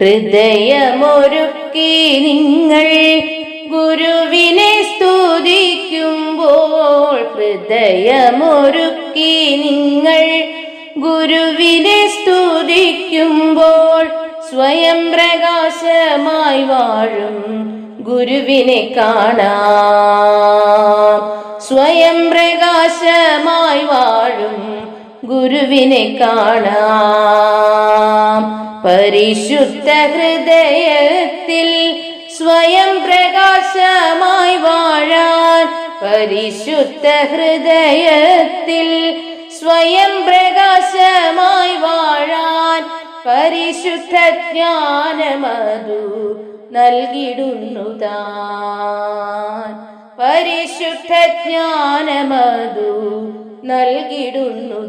ഹൃദയമൊരുക്കി നിങ്ങൾ ഗുരുവിനെ സ്തുതിക്കുമ്പോൾ ഹൃദയമൊരുക്കി നിങ്ങൾ ഗുരുവിനെ സ്തുതിക്കുമ്പോൾ സ്വയം പ്രകാശമായി വാഴും ഗുരുവിനെ കാണാം. സ്വയം പ്രകാശമായി വാഴും ഗുരുവിനെ കാണാം. പരിശുദ്ധ ഹൃദയത്തിൽ സ്വയം പ്രകാശമായി വാഴാൻ പരിശുദ്ധ ഹൃദയത്തിൽ സ്വയം പ്രകാശമായി വാഴാൻ പരിശുദ്ധ ജ്ഞാനമതു നൽകിടുന്നു പരിശുദ്ധ ജ്ഞാനമതു നൽകിടുന്നു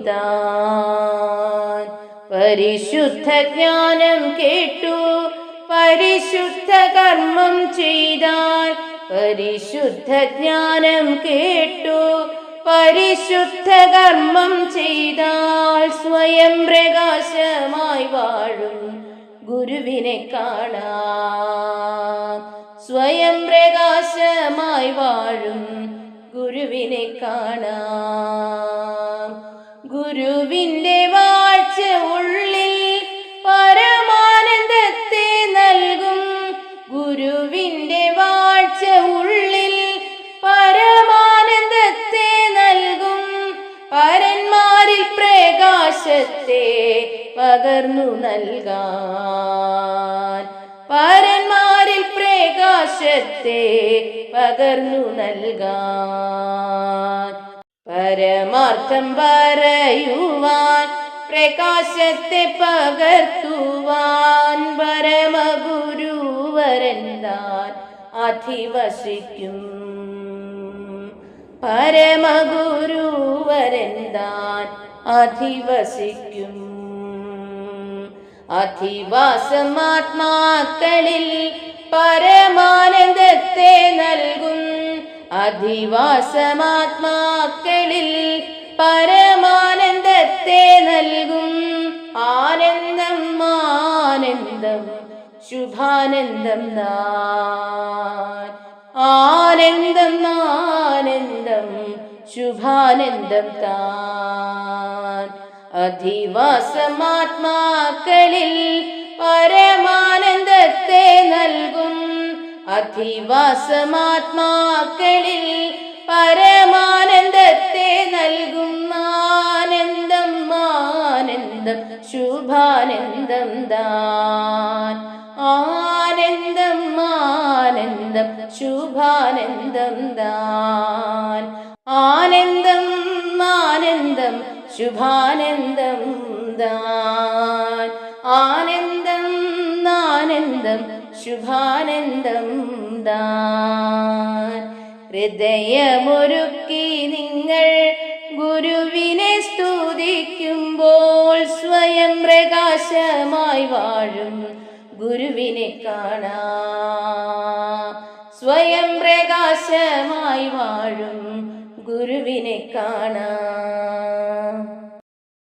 പരിശുദ്ധ ജ്ഞാനം കേട്ടു. പരിശുദ്ധ കർമ്മം ചെയ്താൽ പരിശുദ്ധ ജ്ഞാനം കേട്ടു. പരിശുദ്ധ കർമ്മം ചെയ്താൽ സ്വയം പ്രകാശമായി വാഴും. ഗുരുവിനെ കാണാം. സ്വയം പ്രകാശമായി വാഴും. ഗുരുവിനെ കാണാം. ഗുരുവിന്റെ വാഴ്ച പ്രകാശത്തെ പകർന്നു നൽകാൻ. പരന്മാരിൽ പ്രകാശത്തെ പകർന്നു നൽകാൻ. പരമാർത്ഥം പറയുവാൻ പ്രകാശത്തെ പകർത്തുവാൻ പരമഗുരുവരന്താൻ അധിവസിക്കും. പരമഗുരുവരന്താൻ അധിവസിക്കും. അധിവാസമാത്മാക്കളിൽ പരമാനന്ദത്തെ നൽകും. അധിവാസമാത്മാക്കളിൽ പരമാനന്ദത്തെ നൽകും. ആനന്ദം ആനന്ദം ശുഭാനന്ദം നാൻ. ആനന്ദം ആനന്ദം ശുഭാനന്ദം താൻ അധിവാസമാത്മാക്കളിൽ പരമാനന്ദത്തെ നൽകും. അധിവാസമാത്മാക്കളിൽ പരമാനന്ദത്തെ നൽകും. ആനന്ദം ആനന്ദം ശുഭാനന്ദം താൻ. ആനന്ദം ആനന്ദം ശുഭാനന്ദം ദാൻ ശുഭാനന്ദം ദാൻ ആനന്ദം ആനന്ദം ശുഭാനന്ദം ദാൻ ഹൃദയമൊരുക്കി നിങ്ങൾ ഗുരുവിനെ സ്തുതിക്കുമ്പോൾ സ്വയം പ്രകാശമായി വാഴും ഗുരുവിനെ കാണാം. സ്വയം പ്രകാശമായി വാഴും குருவினை காணா